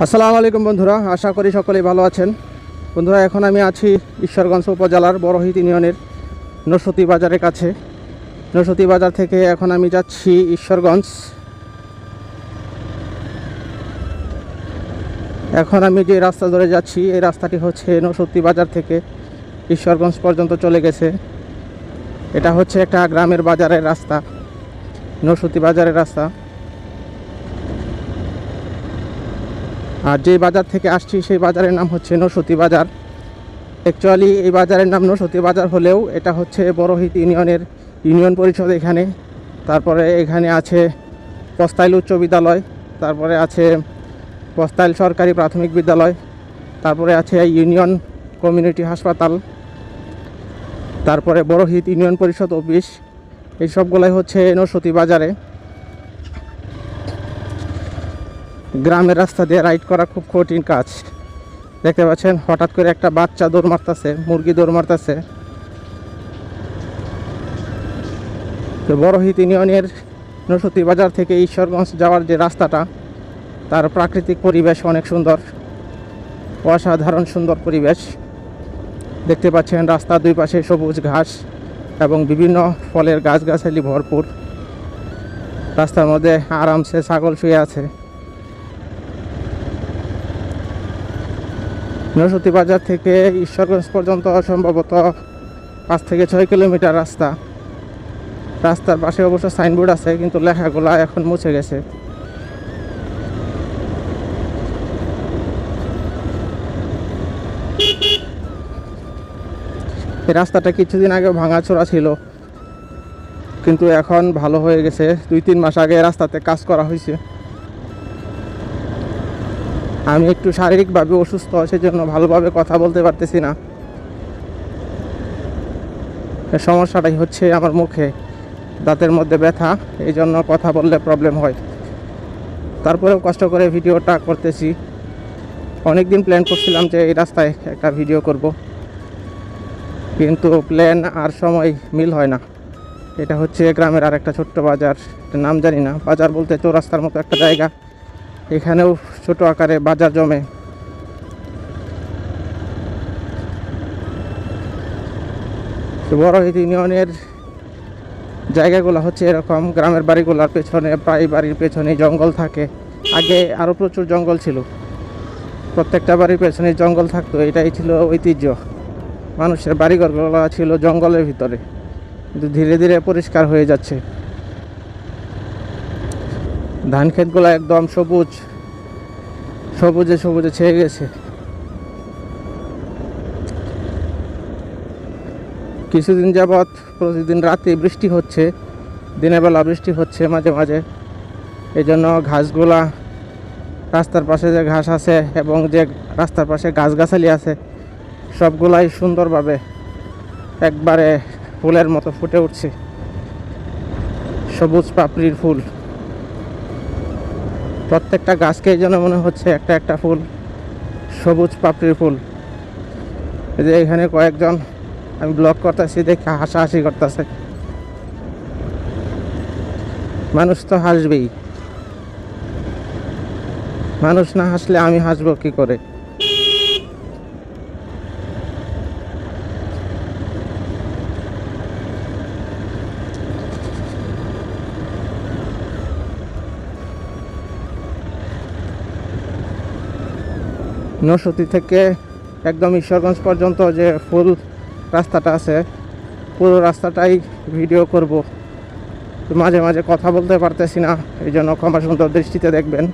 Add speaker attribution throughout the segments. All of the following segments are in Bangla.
Speaker 1: আসসালামু আলাইকুম বন্ধুরা, আশা করি সকলেই ভালো আছেন। বন্ধুরা, এখন আমি আছি ঈশ্বরগঞ্জ উপজেলার বড়হিত ইউনিয়নের নসতি বাজারের কাছে। নসতি বাজার থেকে এখন আমি যাচ্ছি ঈশ্বরগঞ্জ। এখন আমি যে রাস্তা ধরে যাচ্ছি, এই রাস্তাটি হচ্ছে নসতি বাজার থেকে ঈশ্বরগঞ্জ পর্যন্ত চলে গেছে। এটা হচ্ছে একটা গ্রামের বাজারের রাস্তা নসতি বাজারের রাস্তা। আর যে বাজার থেকে আসছি সেই বাজারের নাম হচ্ছে নসতি বাজার। অ্যাকচুয়ালি এই বাজারের নাম নসতি বাজার হলেও এটা হচ্ছে বড়হিত ইউনিয়নের ইউনিয়ন পরিষদ এখানে। তারপরে এখানে আছে পস্তাইল উচ্চ বিদ্যালয়, তারপরে আছে পস্তাইল সরকারি প্রাথমিক বিদ্যালয়, তারপরে আছে ইউনিয়ন কমিউনিটি হাসপাতাল, তারপরে বড়হিত ইউনিয়ন পরিষদ অফিস। এই সবগুলাই হচ্ছে নসতি বাজারে। গ্রামের রাস্তা দিয়ে রাইড করা খুব কঠিন কাজ। দেখতে পাচ্ছেন, হঠাৎ করে একটা বাচ্চা দৌড় মারতেছে, মুরগি দৌড় মারতেছে। তো বড়হিত ইউনিয়নের নসতি বাজার থেকে ঈশ্বরগঞ্জ যাওয়ার যে রাস্তাটা, তার প্রাকৃতিক পরিবেশ অনেক সুন্দর। অসাধারণ সুন্দর পরিবেশ। দেখতে পাচ্ছেন, রাস্তার দুই পাশে সবুজ ঘাস এবং বিভিন্ন ফলের গাছগাছালি ভরপুর। রাস্তার মধ্যে আরামসে ছাগল শুয়ে আছে। নরসতী বাজার থেকে ঈশ্বরগঞ্জ পর্যন্ত সম্ভবত পাঁচ থেকে ছয় কিলোমিটার রাস্তা। রাস্তার পাশে অবশ্য সাইনবোর্ড আছে, কিন্তু লেখাগুলা এখন মুছে গেছে। এই রাস্তাটা কিছুদিন আগে ভাঙাচোরা ছিল, কিন্তু এখন ভালো হয়ে গেছে। দুই, তিন মাস আগে রাস্তাতে কাজ করা হয়েছে। আমি একটু শারীরিকভাবে অসুস্থ, সেজন্য ভালোভাবে কথা বলতে পারতেছি না। সমস্যাটাই হচ্ছে আমার মুখে দাঁতের মধ্যে ব্যথা এই জন্য কথা বললে প্রবলেম হয়। তারপরেও কষ্ট করে ভিডিওটা করতেছি। অনেক দিন প্ল্যান করছিলাম যে এই রাস্তায় একটা ভিডিও করব। কিন্তু প্ল্যান আর সময় মিল হয় না। এটা হচ্ছে গ্রামের আর একটা ছোট্ট বাজার। নাম জানি না। বাজার বলতে চৌরাস্তার মতো একটা জায়গা। এখানেও ছোট আকারে বাজার জমে। বড় ইউনিয়নের জায়গাগুলো হচ্ছে এরকম, গ্রামের বাড়িগুলোর পেছনে, প্রায় বাড়ির পেছনে জঙ্গল থাকে। আগে আরও প্রচুর জঙ্গল ছিল। প্রত্যেকটা বাড়ির পেছনে জঙ্গল থাকতো, এটাই ছিল ঐতিহ্য। মানুষের বাড়িঘরগুলো ছিল জঙ্গলের ভিতরে। কিন্তু ধীরে ধীরে পরিষ্কার হয়ে যাচ্ছে। ধান ক্ষেতগুলো একদম সবুজ। সবুজে সবুজে ছেয়ে গেছে। কিছুদিন যাবৎ প্রতিদিন রাতে বৃষ্টি হচ্ছে, দিনের বেলা বৃষ্টি হচ্ছে মাঝে মাঝে। এই জন্য ঘাসগুলা, রাস্তার পাশে যে ঘাস আছে এবং যে রাস্তার পাশে গাছগাছালি আছে, সবগুলাই সুন্দরভাবে একবারে ফুলের মতো ফুটে উঠছে। সবুজ পাপড়ির ফুল। প্রত্যেকটা গাছকে যেন মনে হচ্ছে একটা একটা ফুল, সবুজ পাপড়ির ফুল। এই যে এখানে কয়েকজন, আমি ব্লগ করতেছি, দেখে হাসাহাসি করতেছে। মানুষ তো হাসবেই। মানুষ না হাসলে আমি হাসবো কি করে? নসতি থেকে একদম ঈশ্বরগঞ্জ পর্যন্ত যে ফুল রাস্তাটা আছে, পুরো রাস্তাটাই ভিডিও করব। মাঝে মাঝে কথা বলতে পারতেছি না এই জন্য ক্ষমা সুন্দর দৃষ্টিতে দেখবেন।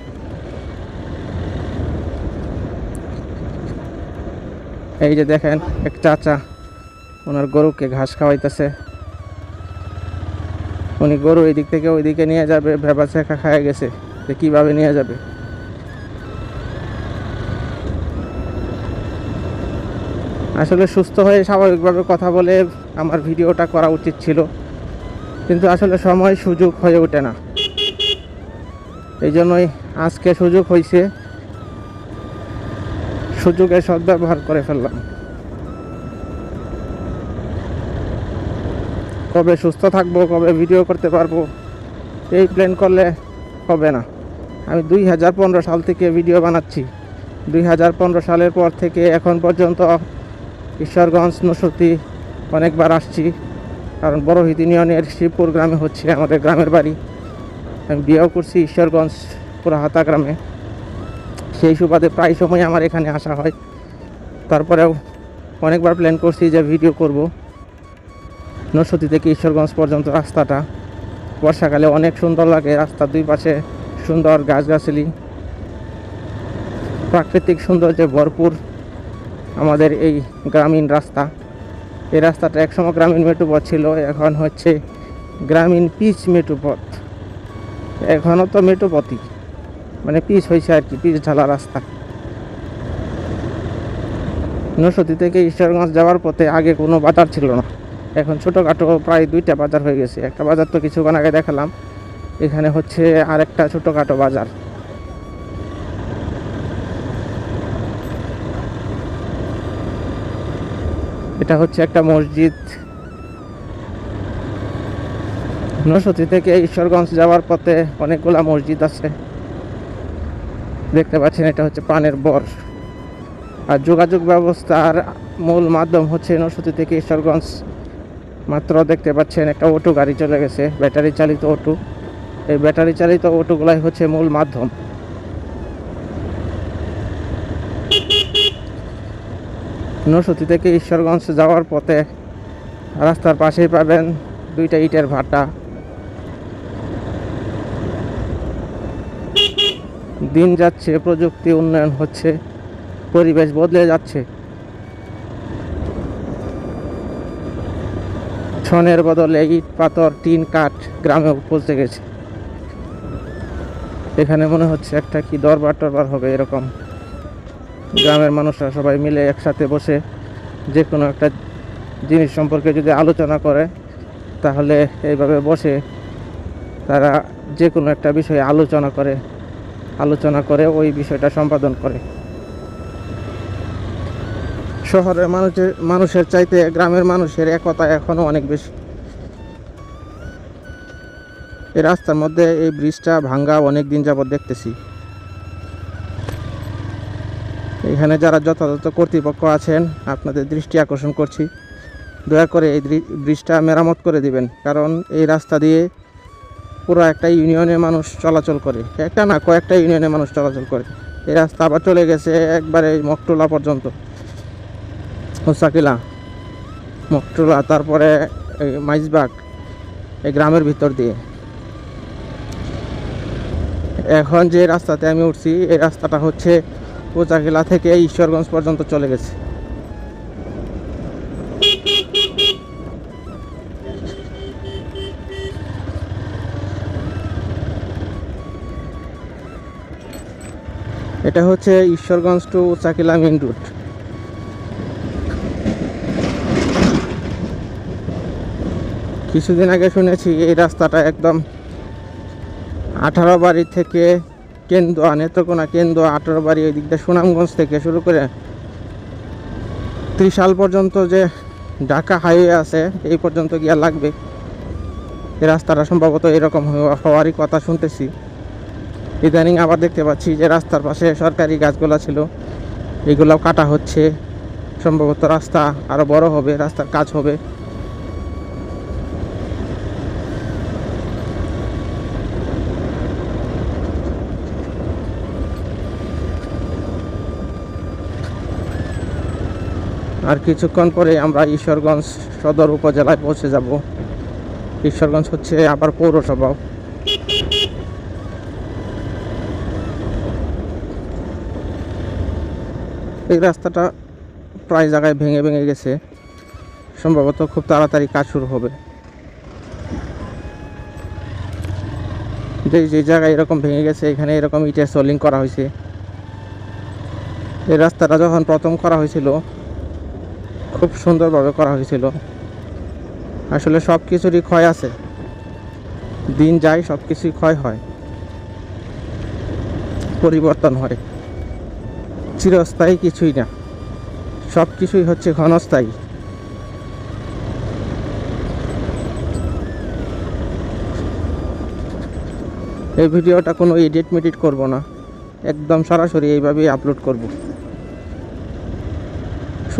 Speaker 1: এই যে দেখেন, এক চাচা, ওনার গরুকে ঘাস খাওয়াইতেছে। উনি গরু এই দিক থেকে ওইদিকে নিয়ে যাবে ভেবা শেখা খায় গেছে, যে কীভাবে নিয়ে যাবে। আসলে সুস্থ হয়ে স্বাভাবিকভাবে কথা বলে আমার ভিডিওটা করা উচিত ছিল। কিন্তু আসলে সময় সুযোগ হয়ে ওঠে না। এই জন্যই আজকে সুযোগ হয়েছে সুযোগের সদ্ব্যবহার করে ফেললাম। কবে সুস্থ থাকব, কবে ভিডিও করতে পারব, এই প্ল্যান করলে হবে না। আমি দুই হাজার পনেরো সাল থেকে ভিডিও বানাচ্ছি। দুই হাজার পনেরো সালের পর থেকে এখন পর্যন্ত ঈশ্বরগঞ্জ নসতি অনেকবার আসছি, কারণ বড়হিত ইউনিয়নের শিবপুর গ্রামে হচ্ছে আমাদের গ্রামের বাড়ি। আমি বিয়েও করছি ঈশ্বরগঞ্জ পুরাহাতা গ্রামে। সেই সুবাদে প্রায় সময় আমার এখানে আসা হয়। তারপরেও অনেকবার প্ল্যান করছি যে ভিডিও করব। নসতি থেকে ঈশ্বরগঞ্জ পর্যন্ত রাস্তাটা। বর্ষাকালে অনেক সুন্দর লাগে, রাস্তার দুই পাশে সুন্দর গাছগাছালি। প্রাকৃতিক সৌন্দর্যে ভরপুর। আমাদের এই গ্রামীণ রাস্তা। এই রাস্তাটা একসময় গ্রামীণ মেট্রোপথ ছিল, এখন হচ্ছে গ্রামীণ পিচ মেট্রোপথ এখনও তো মেট্রোপথই মানে পিচ হয়েছে আর কি, পিচ ঢালা রাস্তা। নসতি থেকে ঈশ্বরগঞ্জ যাওয়ার পথে আগে কোনো বাজার ছিল না। এখন ছোটোখাটো প্রায় দুইটা বাজার হয়ে গেছে। একটা বাজার তো কিছুক্ষণ আগে দেখালাম। এখানে হচ্ছে আরেকটা ছোটোখাটো বাজার। এটা হচ্ছে একটা মসজিদ। নসতি থেকে ঈশ্বরগঞ্জ যাওয়ার পথে অনেকগুলা মসজিদ আছে। দেখতে পাচ্ছেন, এটা হচ্ছে পানের বর। আর যোগাযোগ ব্যবস্থার মূল মাধ্যম হচ্ছে নসতি থেকে ঈশ্বরগঞ্জ। মাত্র দেখতে পাচ্ছেন, একটা অটো গাড়ি চলে গেছে, ব্যাটারি চালিত অটো। এই ব্যাটারি চালিত অটোগুলাই হচ্ছে মূল মাধ্যম। নসতি থেকে ঈশ্বরগঞ্জ যাওয়ার পথে রাস্তার পাশেই পাবেন দুইটা ইটের ভাটা। দিন যাচ্ছে, প্রযুক্তি উন্নয়ন হচ্ছে, পরিবেশ বদলে যাচ্ছে। ছনের বদলে ইট, পাথর, টিন, কাঠ গ্রামে পৌঁছে গেছে। এখানে মনে হচ্ছে একটা কি দরবার টরবার হবে এরকম। গ্রামের মানুষরা সবাই মিলে একসাথে বসে যে কোনো একটা জিনিস সম্পর্কে যদি আলোচনা করে, তাহলে এইভাবে বসে তারা যে কোনো একটা বিষয়ে আলোচনা করে আলোচনা করে ওই বিষয়টা সম্পাদন করে। শহরের মানুষের মানুষের চাইতে গ্রামের মানুষের একতা এখনও অনেক বেশি। এই রাস্তার মধ্যে এই ব্রিজটা ভাঙ্গা অনেক দিন যাবৎ দেখতেছি। এখানে যারা যথাযথ কর্তৃপক্ষ আছেন, আপনাদের দৃষ্টি আকর্ষণ করছি। দয়া করে এই ব্রিজটা মেরামত করে দিবেন, কারণ এই রাস্তা দিয়ে পুরো একটা ইউনিয়নে মানুষ চলাচল করে। একটা না, কয়েকটা ইউনিয়নে মানুষ চলাচল করে। এই রাস্তা আবার চলে গেছে একবারে মকটোলা পর্যন্ত। হোসাকিলা, মকটোলা, তারপরে মাইজবাগ, এই গ্রামের ভিতর দিয়ে। এখন যে রাস্তাতে আমি উঠছি, এই রাস্তাটা হচ্ছে পোচাকিলা থেকে ঈশ্বরগঞ্জ পর্যন্ত চলে গেছে। এটা হচ্ছে Ishwarganj to Chakila main route কিছুদিন আগে শুনেছি এই রাস্তাটা একদম আঠারো বাড়ি থেকে কেন্দ্র নেত্রকোনা কেন্দ্র আঠারো বাড়ি ওই দিকটা সুনামগঞ্জ থেকে শুরু করে ত্রিশাল পর্যন্ত যে ঢাকা হাইওয়ে আছে, এই পর্যন্ত গিয়া লাগবে। এই রাস্তাটা সম্ভবত এরকম হওয়া- হওয়ারই কথা শুনতেছি। ইদানিং আবার দেখতে পাচ্ছি যে রাস্তার পাশে সরকারি গাছগুলো ছিল। এগুলোও কাটা হচ্ছে। সম্ভবত রাস্তা আরও বড় হবে, রাস্তার কাজ হবে। আর কিছুক্ষণ পরে আমরা ঈশ্বরগঞ্জ সদর উপজেলায় পৌঁছে যাব। ঈশ্বরগঞ্জ হচ্ছে আবার পৌরসভা। এই রাস্তাটা প্রায় জায়গায় ভেঙে ভেঙে গেছে। সম্ভবত খুব তাড়াতাড়ি কাজ শুরু হবে। যে যে জায়গায় এরকম ভেঙে গেছে, এখানে এরকম ইটের সোলিং করা হয়েছে। এই রাস্তাটা যখন প্রথম করা হয়েছিল খুব সুন্দরভাবে করা হয়েছিল। আসলে সব কিছুরই ক্ষয় আছে। দিন যায় সব কিছুই ক্ষয় হয়। পরিবর্তন হয়। চিরস্থায়ী কিছুই না। সব কিছুই হচ্ছে ঘনস্থায়ী। এই ভিডিওটা কোনো এডিট মেডিট করব না। একদম সরাসরি এইভাবেই আপলোড করব।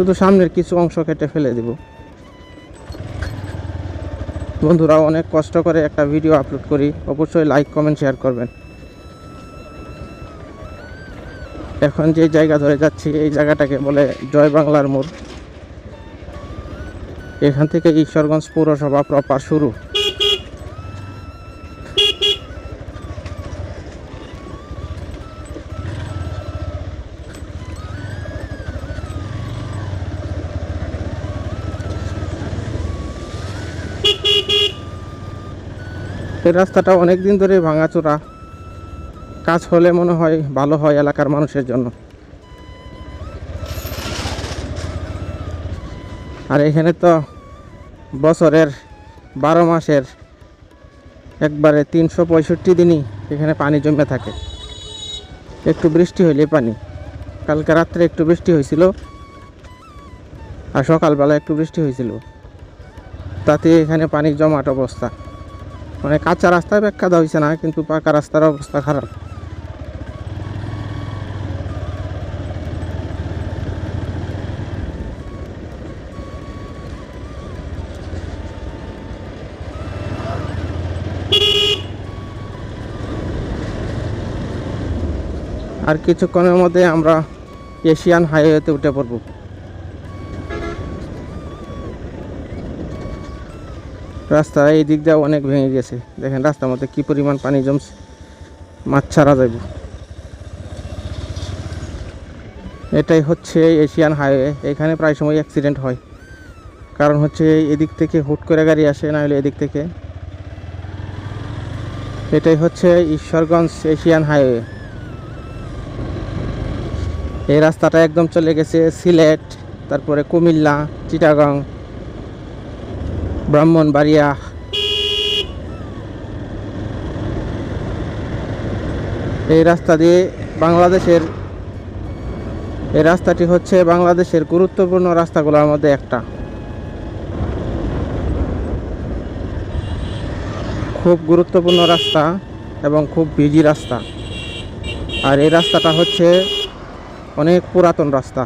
Speaker 1: শুধু সামনের কিছু অংশ কেটে ফেলে দেব। বন্ধুরা, অনেক কষ্ট করে একটা ভিডিও আপলোড করি। অবশ্যই লাইক কমেন্ট শেয়ার করবেন। এখন যে জায়গা ধরে যাচ্ছি, এই জায়গাটাকে বলে জয় বাংলার মোড়। এখান থেকে ঈশ্বরগঞ্জ পৌরসভা প্রপার শুরু। এই রাস্তাটা অনেক দিন ধরে ভাঙাচোরা। কাজ হলে মনে হয় ভালো হয় এলাকার মানুষের জন্য। আর এখানে তো বছরের বারো মাসের একবারে তিনশো পঁয়ষট্টি দিনই এখানে পানি জমে থাকে। একটু বৃষ্টি হইলে পানি। কালকে রাত্রে একটু বৃষ্টি হয়েছিল আর সকালবেলা একটু বৃষ্টি হয়েছিল তাতে এখানে পানি জমাট অবস্থা। মানে কাঁচা রাস্তায় ব্যাখ্যা দেওয়া হয়েছে না, কিন্তু পাকা রাস্তার অবস্থা খারাপ। আর কিছুক্ষণের মধ্যে আমরা এশিয়ান হাইওয়েতে উঠে পড়ব। রাস্তা এই দিক দিয়ে অনেক ভেঙে গেছে। দেখেন রাস্তার মধ্যে কি পরিমাণ পানি জমছে। মাছ ছাড়া যাইব। এটাই হচ্ছে এশিয়ান হাইওয়ে। এখানে প্রায় সময় অ্যাক্সিডেন্ট হয়। কারণ হচ্ছে এদিক থেকে হুট করে গাড়ি আসে না হলে এদিক থেকে। এটাই হচ্ছে ঈশ্বরগঞ্জ এশিয়ান হাইওয়ে। এই রাস্তাটা একদম চলে গেছে সিলেট, তারপরে কুমিল্লা, চিটাগাং। ব্রাহ্মণবাড়িয়া এই রাস্তা দিয়ে বাংলাদেশের, এই রাস্তাটি হচ্ছে বাংলাদেশের গুরুত্বপূর্ণ রাস্তাগুলোর মধ্যে একটা। খুব গুরুত্বপূর্ণ রাস্তা এবং খুব বিজি রাস্তা। আর এই রাস্তাটা হচ্ছে অনেক পুরাতন রাস্তা।